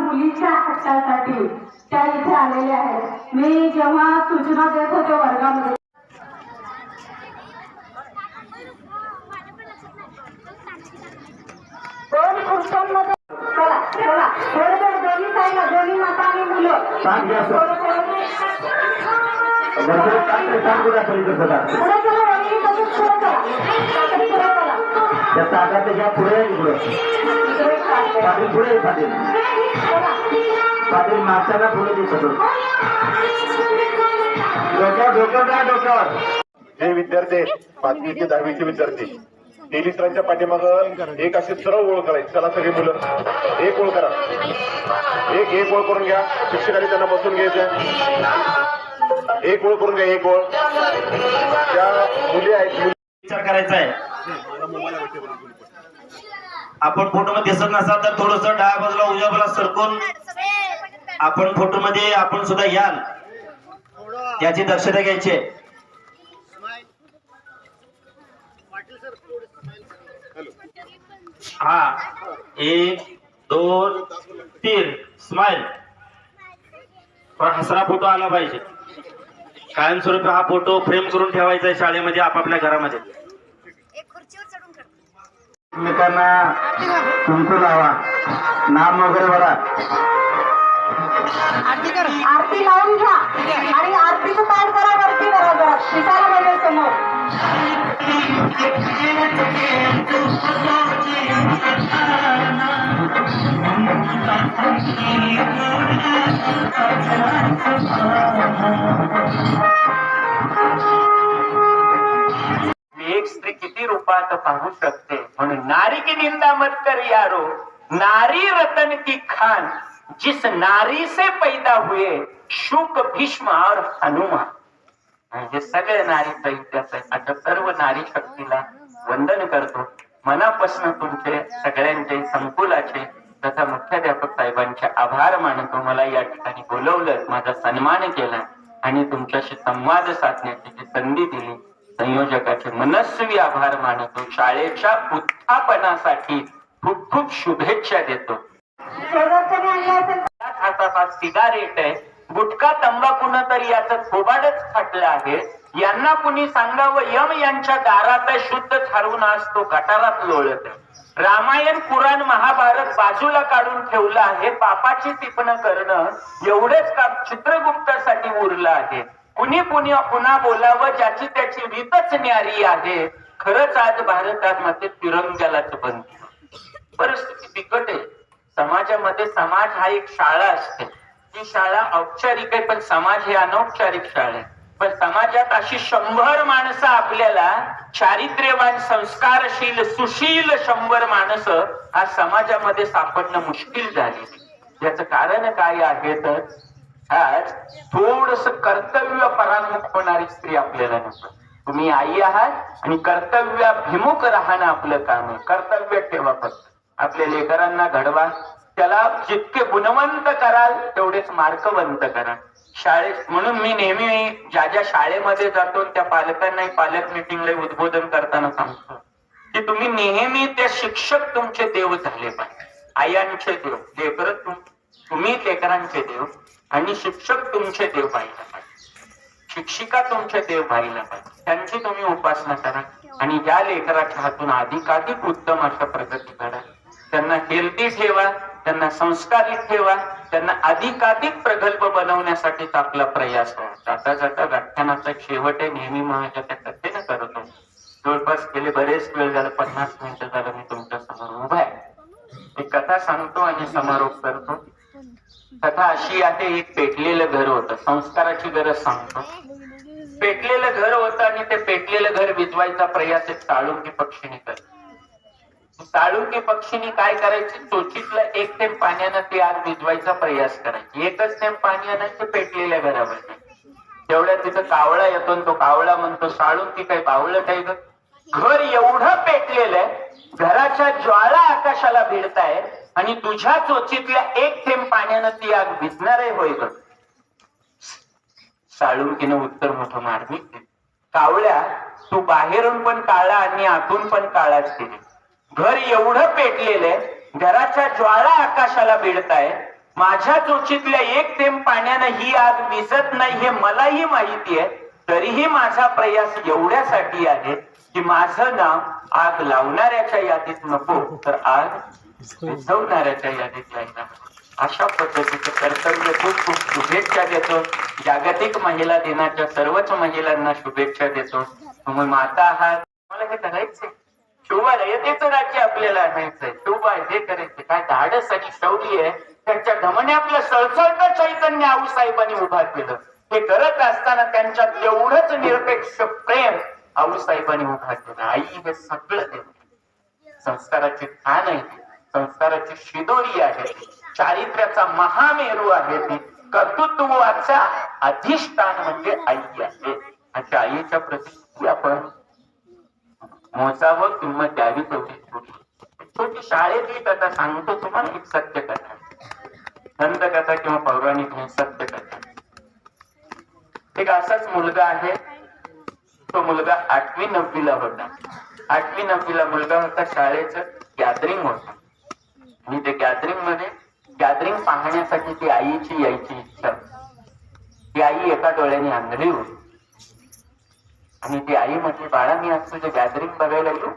मुलीच्या हक्कासाठी त्या इथे आलेल्या आहेत. मी जेव्हा सूचना देत होते वर्गामध्ये दोन चला चला. थोडं दोन्ही दोन्ही माता आणि मुलं. पुढे चला तसंच पुढे चला. त्या ताटात घ्या पुढे इकडं पाटील पुढे पाटील. पाटील मागच्याला पुढे दिसत डोक्यावर डोक्यावर काय डोक्यावर. जे विद्यार्थी आहेत, पाचवी ते दहावीचे विद्यार्थी. तेलिसरांच्या पाठीमाग एक अशी सरळ ओळ करायची चला सगळी मुलं. एक ओळ करा. एक एक ओळ करून घ्या. शिक्षकांनी त्यांना बसून घ्यायचं एक ओळ करून घ्या एक ओळ. त्या मुली आहेत विचार करायचा आहे. आपण फोटो मध्ये दिसत नसाल तर थोडस डाव्या बाजूला उजव्या बाजूला सरकून आपण फोटो मध्ये आपण सुद्धा याल. याची दक्षता घ्यायची आहे. हा. एक दोन तीन. स्माइल पण हसरा फोटो आला पाहिजे. कायमस्वरूपी हा फोटो फ्रेम करून ठेवायचा आहे शाळेमध्ये आपापल्या घरामध्ये. एक खुर्चीवर चढून कर एकमेकांना कुंकू लावा. नाम वगैरे बघा. आरती लावून घ्या. आणि आरतीचं ताट करा वरती करा जरा. दिसायला पाहिजे समोर. रूपात पाहू शकते. म्हणून नारी की निंदा मत कर यारो. नारी रतन की खान जिस नारी से पैदा हुए शुक भीष्म और हनुमान. म्हणजे सगळे नारी इतिहास आहे सर्व नारी शक्तीला वंदन करतो. मनापासून तुमचे सगळ्यांचे संकुलाचे तथा मुख्याध्यापक साहेबांचे आभार मानतो. मला या ठिकाणी बोलवलं माझा सन्मान केला आणि तुमच्याशी संवाद साधण्याची जी संधी दिली संयोजकाचे मनस्वी आभार मानतो. शाळेच्या उत्थापनासाठी खूप खूप शुभेच्छा देतो. हातात सिगारेट आहे. गुटखा तंबाखून तर याचं थोबाडच फाटलं आहे. यांना कुणी सांगावं? यम यांच्या दारात शुद्ध थारून आज तो गटारात लोळत आहे. रामायण पुराण महाभारत बाजूला काढून ठेवलं आहे. पापाची टिपणं करणं एवढेच काम चित्रगुप्तासाठी उरलं आहे. कुणी कुणी पुन्हा बोलावं ज्याची त्याची रीतच न्यारी आहे. खरंच आज भारतात मध्ये तिरंग्यालाच बंद. परिस्थिती बिकट आहे. समाजामध्ये समाज हा एक शाळा असते. ही शाळा औपचारिक आहे पण समाज हे अनौपचारिक शाळा आहे. पण समाजात अशी शंभर माणसं आपल्याला चारित्र्यवान संस्कारशील सुशील शंभर माणसं आज समाजामध्ये सापडणं मुश्किल झाली याचं कारण काय आहे तर आज थोडस कर्तव्य परांमुख होणारी स्त्री आपल्याला नको तुम्ही आई आहात आणि कर्तव्याभिमुख राहणं आपलं काम आहे. कर्तव्य ठेवा फक्त. आपल्या लेकरांना घडवा. त्याला जितके गुणवंत कराल तेवढेच मार्कवंत करा. शाळेत म्हणून मी नेहमी ज्या ज्या शाळेमध्ये जातो त्या पालकांनाही पालक मिटिंगला उद्बोधन करताना सांगतो की तुम्ही नेहमी ते शिक्षक तुमचे देव झाले पाहिजे. आयांचे देव लेकर तुम्ही लेकरांचे देव. आणि शिक्षक तुमचे देव व्हायला पाहिजे. शिक्षिका तुमचे देव व्हायला पाहिजे. त्यांची तुम्ही उपासना करा आणि या लेकराच्या हातून अधिकाधिक उत्तम अशा प्रगती करा. त्यांना हेल्दी ठेवा त्यांना संस्कारित ठेवा त्यांना अधिकाधिक प्रगल्भ बनवण्यासाठीच आपला प्रयास आहे जाता जाता व्याख्यानाचा शेवट आहे नेहमी माझ्या त्या कथेनं करतो जवळपास गेले बरेच वेळ झालं पन्नास मिनिटं झालं मी तुमच्यासमोर उभा आहे. एक कथा सांगतो आणि समारोप करतो. कथा अशी आहे एक पेटलेलं घर होतं. संस्काराची गरज सांगतो. पेटलेलं घर होतं आणि ते पेटलेलं घर विजवायचा प्रयास एक साळुंकी पक्षीने करतो. साळुंकी पक्षीने काय करायची? चोचीतलं एक थेंब पाण्यानं ती आग विजवायचा प्रयास करायची. एकच थेंब पाण्यानं ते पेटलेल्या घरामध्ये तेवढ्या तिथं कावळा येतो आणि तो कावळा म्हणतो साळुंकी काही बावळं काही ग? घर एवढं पेटलेलं आहे घराच्या ज्वाळा आकाशाला भिडताय आणि तुझ्या चोचीतल्या एक थेंब पाण्यानं ती आग भिजणार आहे होय ग साळुंकीनं उत्तर मोठं मार्मिक कावळ्या तू बाहेरून पण काळा आणि आतून पण काळाच केली घर एवढं पेटलेलं आहे घराच्या ज्वाळा आकाशाला भिडताय. माझ्या चोचीतल्या एक थेंब पाण्यानं ही आग विसत नाही हे मलाही माहिती आहे. तरीही माझा प्रयास एवढ्यासाठी आहे की माझं नाव आग लावणाऱ्याच्या यादीत नको तर आग विझवणाऱ्याच्या यादीत जायला अशा पद्धतीचं कर्तव्य खूप खूप शुभेच्छा देतो. जागतिक महिला दिनाच्या सर्वच महिलांना शुभेच्छा देतो. तुम्ही माता आहात. मला हे करायचंय. शोभा शिवबायतेच राज्य आपल्याला आणायचंय. शिवबाय हे करायचे काय धाडस आणि शौर्य आहे. त्यांच्या धमन्यातलं सळसळतं चैतन्य आऊसाहेबांनी उभा केलं. हे करत असताना त्यांच्या तेवढंच निरपेक्ष प्रेम आऊसाहेबांनी उभा केलं. आई हे सगळं देते संस्काराचे खाण आहे. ती संस्काराची शिदोरी आहे. चारित्र्याचा महामेरू आहे ती. कर्तृत्वाचा अधिष्ठान म्हणजे आई आहे. अशा आईच्या प्रती आपण मोजावं किंमत द्यावी तेवढी छोटी. छोटी शाळेतली कथा सांगतो तुम्हाला एक सत्य कथा नंद कथा किंवा पौराणिक सत्य कथा एक असाच मुलगा आहे. तो मुलगा आठवी नववीला होता. आठवी नववीला मुलगा होता. शाळेचं गॅदरिंग होतं. मी ते गॅदरिंगमध्ये गॅदरिंग पाहण्यासाठी ती आईची यायची इच्छा. ती आई एका डोळ्याने आंधळी होती. आणि ती आई म्हटली बाळा मी आज तुझं गॅदरिंग बघायला येऊ.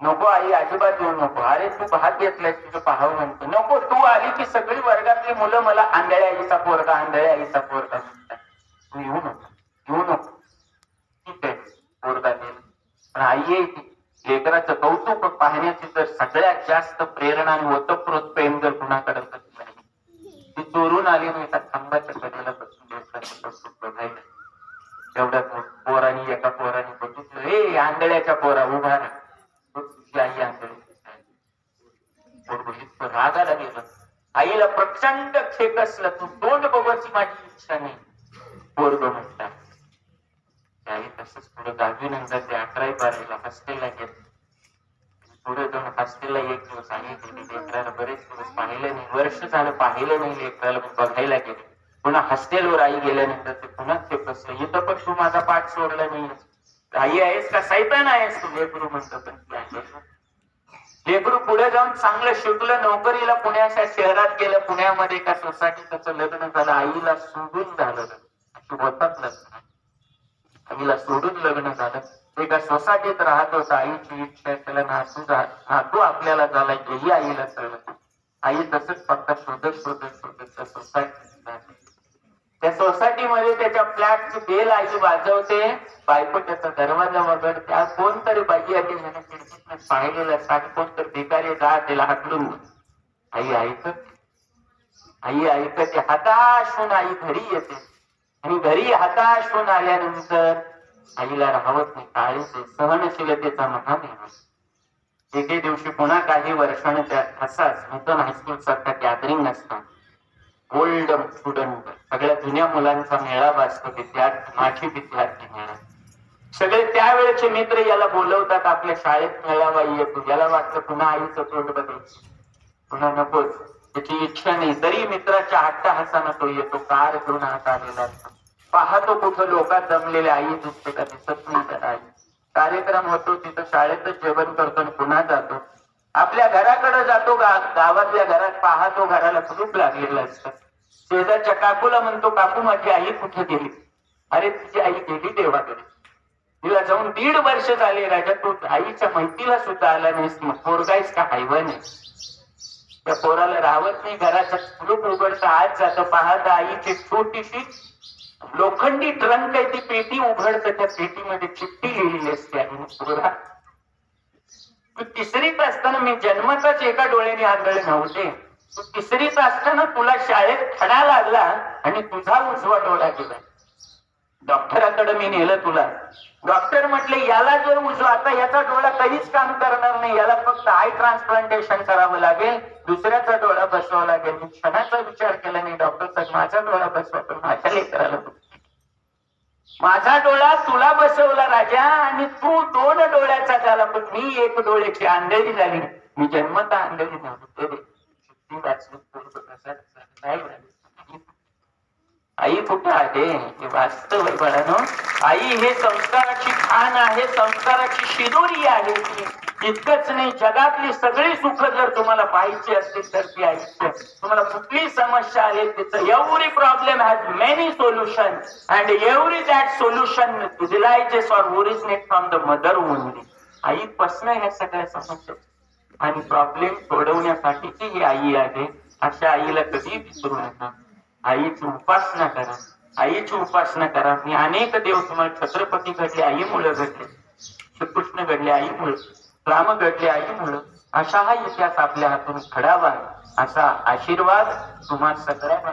नको आई अजिबात येऊ नको. अरे तू भाग घेतलाय तुझं पाहावं म्हणतो नको तू आली की सगळी वर्गातली मुलं मला आंधळ्या आईचा पोरगा आंधळ्या आईचा पोरगा तू येऊ नको. येऊ नको. ठीक आहे पोरगा पण आई येते लेकराचं कौतुक पाहण्याची जर सगळ्यात जास्त प्रेरणा आणि ओतप्रोत प्रेम जर कुणाकडे ती चोरून आली नाही एका खांबाच्या कडेला बसून लेकराचं बघायला तेवढ्या पोरानी एका पोराने बघितलं हे आंधळ्याच्या पोरा उभा राहा. तुझी आई आंधळी रागाला गेलं. आईला प्रचंड खेक असलं तू तोंड बघायची माझी इच्छा नाही. पोरग म्हटला आई तसंच पुढे दहावी नंतर ते अकरावी बारावीला हॉस्टेलला गेलं. हॉस्टेलला एक दिवस आणि लेकराला बरेच दिवस पाहिलं नाही वर्ष झालं पाहिलं नाही लेकराला बघायला गेले. पुन्हा हॉस्टेलवर आई गेल्यानंतर ते पुन्हा ते बसलं इथं पण तू माझा पाठ सोडला नाही. आई आहेस का? सैतान आहेस तू लेकरू म्हणतो पण आहे. लेकरू पुढे जाऊन चांगलं शिकलं नोकरीला पुण्याच्या शहरात गेलं पुण्यामध्ये एका सोसायटी त्याचं लग्न झालं आईला सोडून झालं. अशी होतात लग्न. आईला सोडून लग्न झालं. एका सोसायटीत राहतो आईची इच्छा त्याला नासू नातू आपल्याला झाला हेही आईला कळलं. आई तसंच फक्त शोधत शोधत शोधत त्या सोसायटी त्या सोसायटीमध्ये त्याच्या फ्लॅटची बेल आई वाजवते. बायको त्याचा दरवाजा वगैरे त्या कोणतरी बाई आली ह्याने खिडकीतनं पाहिलेलं साठ कोणतरी भिकारी जा त्याला हाकलून आई ऐकत. आई ऐकते. हताश होऊन आई घरी येते. आणि घरी हताश होऊन आल्यानंतर आईला राहवत नाही. काळीचे सहनशीलतेचा महादेव एके दिवशी पुन्हा काही वर्षाने त्यात असाच नूतन हायस्कूल सारखा गॅदरिंग नसतं. ओल्ड स्टुडंट सगळ्या जुन्या मुलांचा मेळावा असतो विद्यार्थी माझी विद्यार्थी मेळा. सगळे त्यावेळेचे मित्र याला बोलवतात आपल्या शाळेत मेळावा येतो याला वाटतं पुन्हा आईचं तोंड बदल पुन्हा नकोच. त्याची इच्छा नाही. तरी मित्राच्या हट्टहासानं तो येतो. कार घेऊन हात आलेला असतो. पाहतो कुठं लोकात जमलेले आई दिसते का दिसत नाही तर आई कार्यक्रम होतो तिथं शाळेतच जेवण करतो आणि पुन्हा जातो. आपल्या घराकडे जातो गा गावातल्या घरात पाहतो घराला कुलूप लागलेलं असतं. शेजारच्या काकूला म्हणतो काकू माझी आई कुठे गेली? अरे तुझी आई गेली देवाकडे. तिला जाऊन दीड वर्ष झाले राजा तू आईच्या मैतीला सुद्धा आला नाहीस मग पोरगाईस का हायवं नाही? त्या पोराला राहत नाही घराचं कुलूप उघडतं आज जातं पाहता आईची छोटीशी लोखंडी ट्रंक आहे ती पेटी उघडतं त्या पेटीमध्ये चिठ्ठी लिहिलेली असते. तू तिसरीत असताना मी जन्मताच एका डोळ्याने आंधळे नव्हते. तू तिसरीत असताना तुला शाळेत खडा लागला आणि तुझा उजवा डोळा गेला. डॉक्टराकडे मी नेलं तुला. डॉक्टर म्हटले याला जर उजवा आता याचा डोळा कधीच काम करणार नाही. याला फक्त आय ट्रान्सप्लांटेशन करावं लागेल. दुसऱ्याचा डोळा बसवावा लागेल. मी क्षणाचा विचार केला नाही डॉक्टर साहेब माझा डोळा बसवा पण माझ्या लेकराला माझा डोळा तुला बसवला राजा आणि तू दोन डोळ्याचा झाला. पण मी एक डोळ्याची आंधळी झाली. मी जन्मता आंधळी झाली. आई कुठे आहे? हे वास्तव आहे बाळानो. आई हे संस्काराची खाण आहे संस्काराची शिदोरी आहे. ती इतकंच नाही जगातली सगळी सुख जर तुम्हाला पाहायची असतील तर ती आहे तुम्हाला कुठली समस्या आहे तिचं every problem has many solution and every that solution realises or originate from the mother only आईपासनं ह्या सगळ्या समस्या. आणि प्रॉब्लेम सोडवण्यासाठीची ही आई आहे. अशा आईला कधी विसरू नका. आईची उपासना करा. आईची उपासना करा. मी अनेक देव तुम्हाला छत्रपती घडले आई मुलं घडले. श्रीकृष्ण घडले आई मुलं राम घडले आई मुलं असा हा इतिहास आपल्या हातून घडावा असा आशीर्वाद तुम्हा सगळ्यांना